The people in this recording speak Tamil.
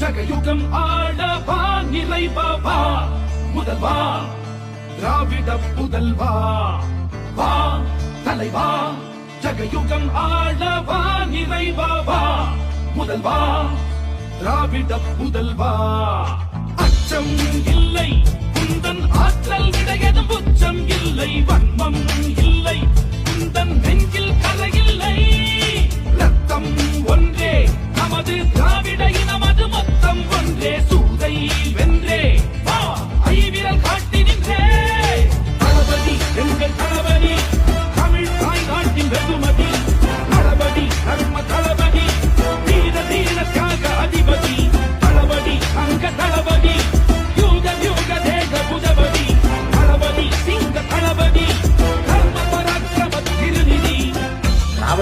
ஜகயுகம் ஆடவா நிறைவா முதல்வா திராவிட புதல்வா. வா தலைவா ஜகயுகம் ஆடவா நிறைவா முதல்வா திராவிட புதல்வா.